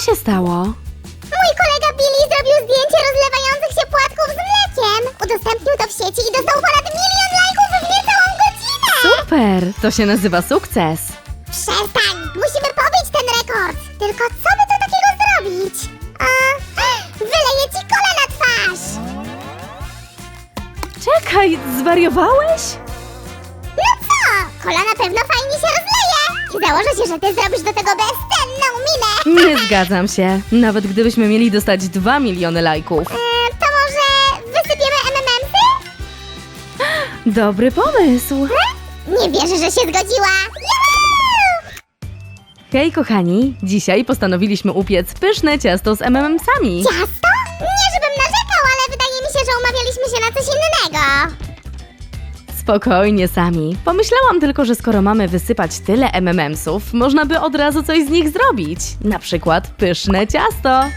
się stało? Mój kolega Billy zrobił zdjęcie rozlewających się płatków z mlekiem. Udostępnił to w sieci i dostał ponad milion lajków w niecałą godzinę. Super! To się nazywa sukces. Przestań! Musimy pobić ten rekord! Tylko co by tu takiego zrobić? A, wyleję ci kole na twarz! Czekaj, zwariowałeś? No co? Kola na pewno fajnie się rozleje! I założę się, że ty zrobisz do tego minę! Nie zgadzam się. Nawet gdybyśmy mieli dostać 2 miliony lajków. E, to może wysypiemy MMMsy? Dobry pomysł. Nie wierzę, że się zgodziła! Juhu! Hej kochani, dzisiaj postanowiliśmy upiec pyszne ciasto z MMM-sami. Ciasto? Nie, żebym narzekał, ale wydaje mi się, że umawialiśmy się na coś innego. Spokojnie sami. Pomyślałam tylko, że skoro mamy wysypać tyle MMM-sów, można by od razu coś z nich zrobić. Na przykład pyszne ciasto. A,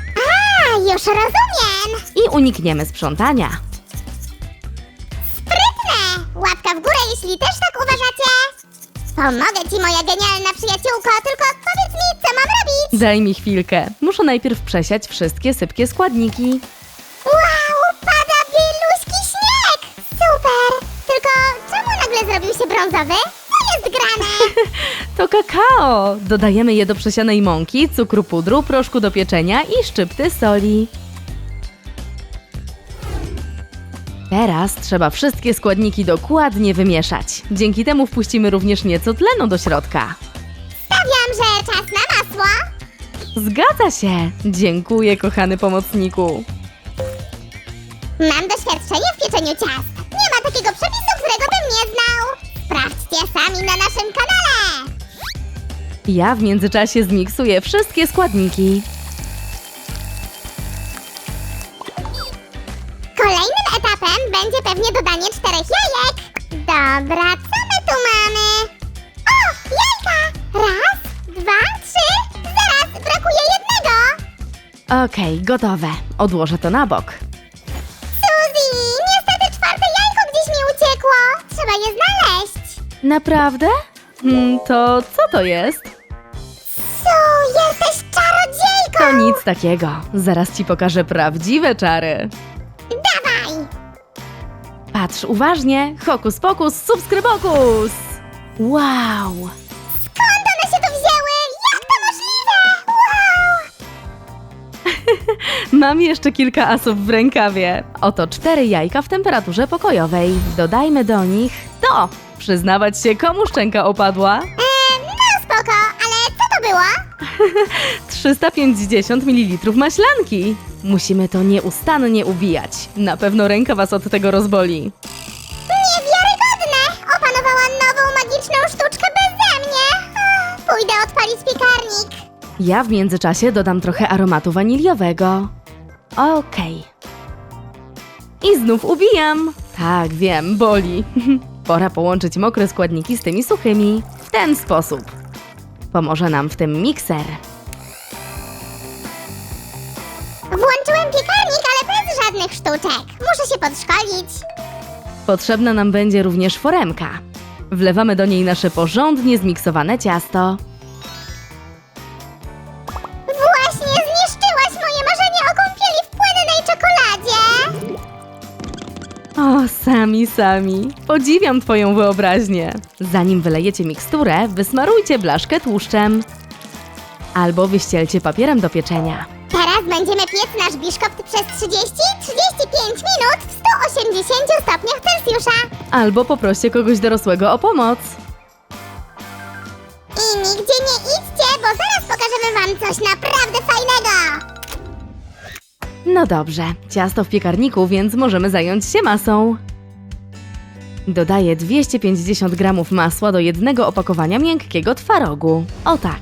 już rozumiem! I unikniemy sprzątania. Sprytne! Łapka w górę, jeśli też tak uważacie. Pomogę ci, moja genialna przyjaciółko, tylko powiedz mi, co mam robić. Daj mi chwilkę. Muszę najpierw przesiać wszystkie sypkie składniki. Wow, nagle zrobił się brązowy? Co jest grane? To kakao! Dodajemy je do przesianej mąki, cukru pudru, proszku do pieczenia i szczypty soli. Teraz trzeba wszystkie składniki dokładnie wymieszać. Dzięki temu wpuścimy również nieco tlenu do środka. Stawiam, że czas na masło. Zgadza się! Dziękuję, kochany pomocniku. Mam doświadczenie w pieczeniu ciast. Takiego przepisu, którego bym nie znał. Sprawdźcie sami na naszym kanale. Ja w międzyczasie zmiksuję wszystkie składniki. Kolejnym etapem będzie pewnie dodanie czterech jajek. Dobra, co my tu mamy? O, jajka! Raz, dwa, trzy. Zaraz, brakuje jednego. Okej, gotowe. Odłożę to na bok. Naprawdę? Hmm, to co to jest? Su, jesteś czarodziejką. To nic takiego. Zaraz ci pokażę prawdziwe czary. Dawaj. Patrz uważnie. Hokus pokus, subskrybokus! Wow! Skąd one się tu wzięły? Jak to możliwe? Wow. Mam jeszcze kilka asów w rękawie. Oto cztery jajka w temperaturze pokojowej. Dodajmy do nich to. Przyznawać się, komu szczęka opadła? E, no spoko, ale co to było? 350 ml maślanki. Musimy to nieustannie ubijać. Na pewno ręka was od tego rozboli. Niewiarygodne! Opanowała nową magiczną sztuczkę beze mnie! Ach, Pójdę odpalić piekarnik. Ja w międzyczasie dodam trochę aromatu waniliowego. Okej. I znów ubijam. Tak, wiem, boli. Pora połączyć mokre składniki z tymi suchymi. W ten sposób. Pomoże nam w tym mikser. Włączyłem piekarnik, ale bez żadnych sztuczek. Muszę się podszkolić. Potrzebna nam będzie również foremka. Wlewamy do niej nasze porządnie zmiksowane ciasto. Sami, sami. Podziwiam Twoją wyobraźnię. Zanim wylejecie miksturę, wysmarujcie blaszkę tłuszczem. Albo wyścielcie papierem do pieczenia. Teraz będziemy piec nasz biszkopt przez 30-35 minut w 180 stopniach Celsjusza. Albo poproście kogoś dorosłego o pomoc. I nigdzie nie idźcie, bo zaraz pokażemy wam coś naprawdę fajnego! No dobrze, ciasto w piekarniku, więc możemy zająć się masą. Dodaję 250 gramów masła do jednego opakowania miękkiego twarogu. O tak.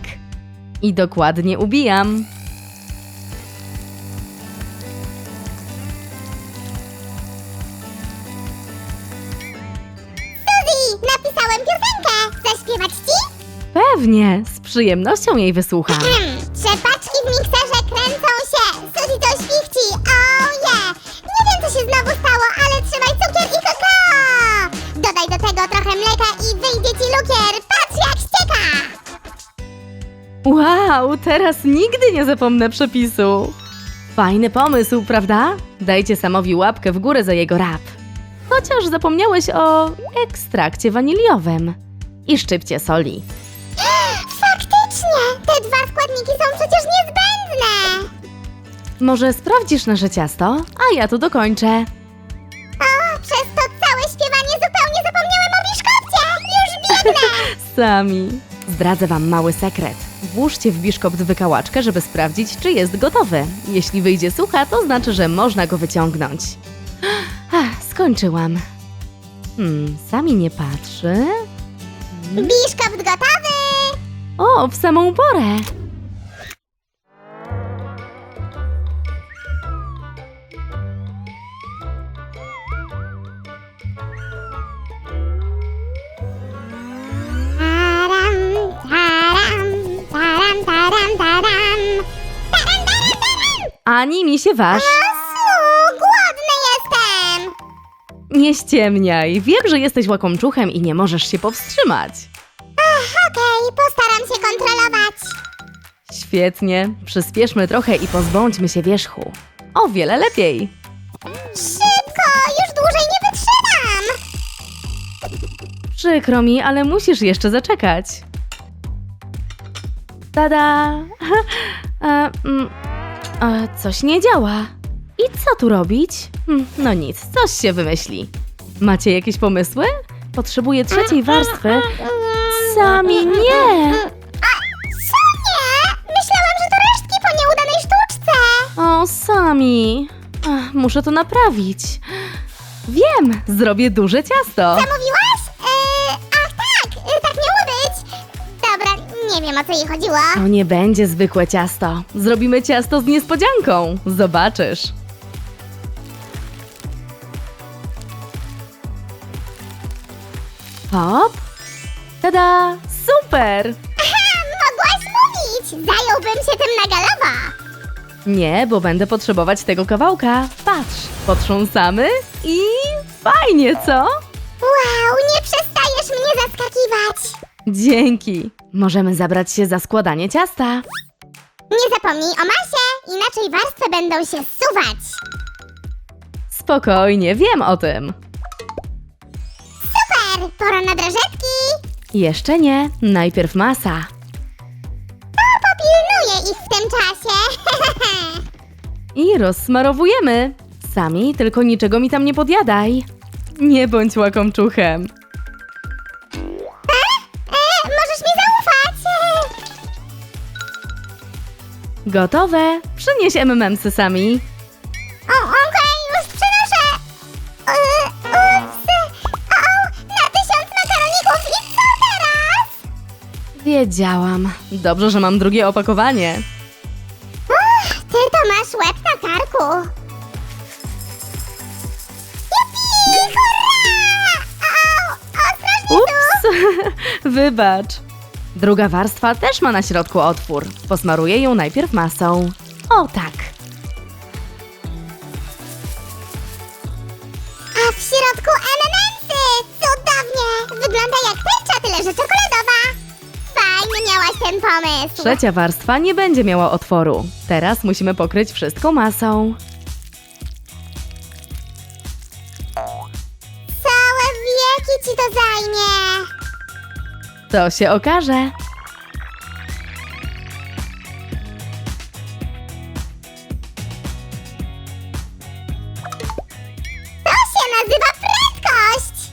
I dokładnie ubijam. Suzy, napisałem piosenkę! Zaśpiewać ci? Pewnie, z przyjemnością jej wysłucham. Wow, teraz nigdy nie zapomnę przepisu. Fajny pomysł, prawda? Dajcie Samowi łapkę w górę za jego rap. Chociaż zapomniałeś o ekstrakcie waniliowym. I szczypcie soli. Faktycznie! Te dwa składniki są przecież niezbędne! Może sprawdzisz nasze ciasto, a ja tu dokończę. O, przez to całe śpiewanie zupełnie zapomniałem o biszkopcie! Już biegnę! Sami. Zdradzę wam mały sekret. Włóżcie w biszkopt wykałaczkę, żeby sprawdzić, czy jest gotowy. Jeśli wyjdzie sucha, to znaczy, że można go wyciągnąć. Ach, skończyłam. Hmm, sami nie patrzy. Biszkopt gotowy! O, w samą porę. Ani mi się waż. Asu, głodny jestem! Nie ściemniaj. Wiem, że jesteś łakomczuchem i nie możesz się powstrzymać. Okej, postaram się kontrolować. Świetnie. Przyspieszmy trochę i pozbądźmy się wierzchu. O wiele lepiej. Szybko, już dłużej nie wytrzymam! Przykro mi, ale musisz jeszcze zaczekać. Tada! E, mm, e, coś nie działa. I co tu robić? Hm, no nic, coś się wymyśli. Macie jakieś pomysły? Potrzebuję trzeciej warstwy. Sami nie! Co nie? Myślałam, że to resztki po nieudanej sztuczce. O, sami. Ach, muszę to naprawić. Wiem, zrobię duże ciasto. Wiem o co jej chodziło. To nie będzie zwykłe ciasto. Zrobimy ciasto z niespodzianką. Zobaczysz. Hop. Tada! Super! Aha, mogłaś mówić! Zająłbym się tym na galowo. Nie, bo będę potrzebować tego kawałka. Patrz, potrząsamy i fajnie, co? Wow, nie przestajesz mnie zaskakiwać. Dzięki. Możemy zabrać się za składanie ciasta. Nie zapomnij o masie, inaczej warstwy będą się zsuwać. Spokojnie, wiem o tym. Super, pora na drażetki. Jeszcze nie, najpierw masa. To popilnuję ich w tym czasie. I rozsmarowujemy. Sami, tylko niczego mi tam nie podjadaj. Nie bądź łakomczuchem. Gotowe? Przynieś MMMsy sami. O, okej, już przynoszę. E, ups. O, na tysiąc makaroników i co teraz? Wiedziałam. Dobrze, że mam drugie opakowanie. Uch, ty to masz łeb na karku. Jupi, hurra! Au, ostrożnie tu. Ups! Wybacz. Druga warstwa też ma na środku otwór. Posmaruję ją najpierw masą. O tak. A w środku elementy! Cudownie! Wygląda jak tęcza, tyle że czekoladowa. Fajny miałaś ten pomysł. Trzecia warstwa nie będzie miała otworu. Teraz musimy pokryć wszystko masą. Całe wieki ci to zajmie. To się okaże. To się nazywa prędkość.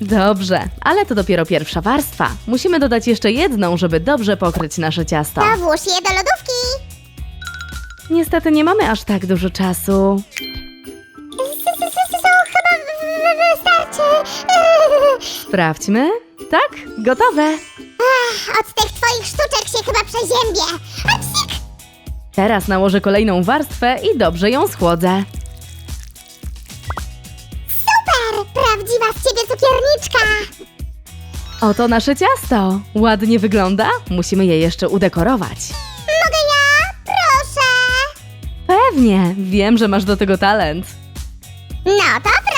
Dobrze, ale to dopiero pierwsza warstwa. Musimy dodać jeszcze jedną, żeby dobrze pokryć nasze ciasto. To włóż je do lodówki. Niestety nie mamy aż tak dużo czasu. To chyba w- w- wystarczy. Sprawdźmy. Tak, gotowe. Ach, Od tych twoich sztuczek się chyba przeziębię. A psik! Teraz nałożę kolejną warstwę i dobrze ją schłodzę. Super! Prawdziwa z ciebie cukierniczka. Oto nasze ciasto. Ładnie wygląda? Musimy je jeszcze udekorować. Mogę ja? Proszę. Pewnie, wiem, że masz do tego talent. No to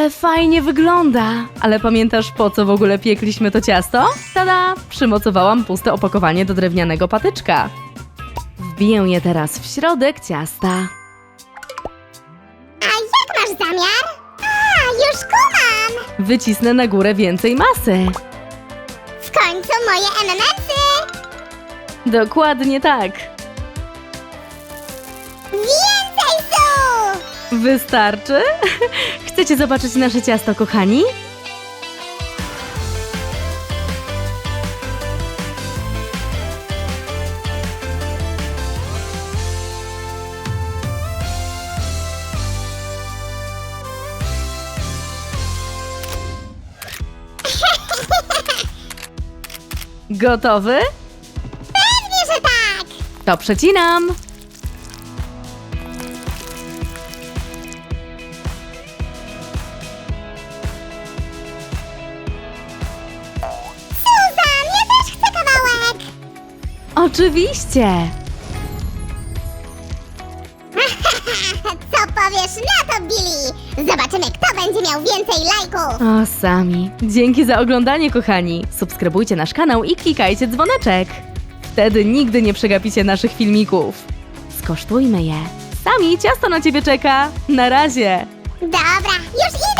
Ale fajnie wygląda. Ale pamiętasz, po co w ogóle piekliśmy to ciasto? Tada! Przymocowałam puste opakowanie do drewnianego patyczka. Wbiję je teraz w środek ciasta. A jak masz zamiar? A, już kumam! Wycisnę na górę więcej masy. W końcu moje MMS-y! Dokładnie tak. Wystarczy? Chcecie zobaczyć nasze ciasto, kochani? Gotowy? Pewnie, że tak! To przecinam. Oczywiście. Co powiesz na to, Billy? Zobaczymy, kto będzie miał więcej lajków! O, sami. Dzięki za oglądanie, kochani. Subskrybujcie nasz kanał i klikajcie dzwoneczek. Wtedy nigdy nie przegapicie naszych filmików. Skosztujmy je. Sami, ciasto na ciebie czeka. Na razie. Dobra, już idę!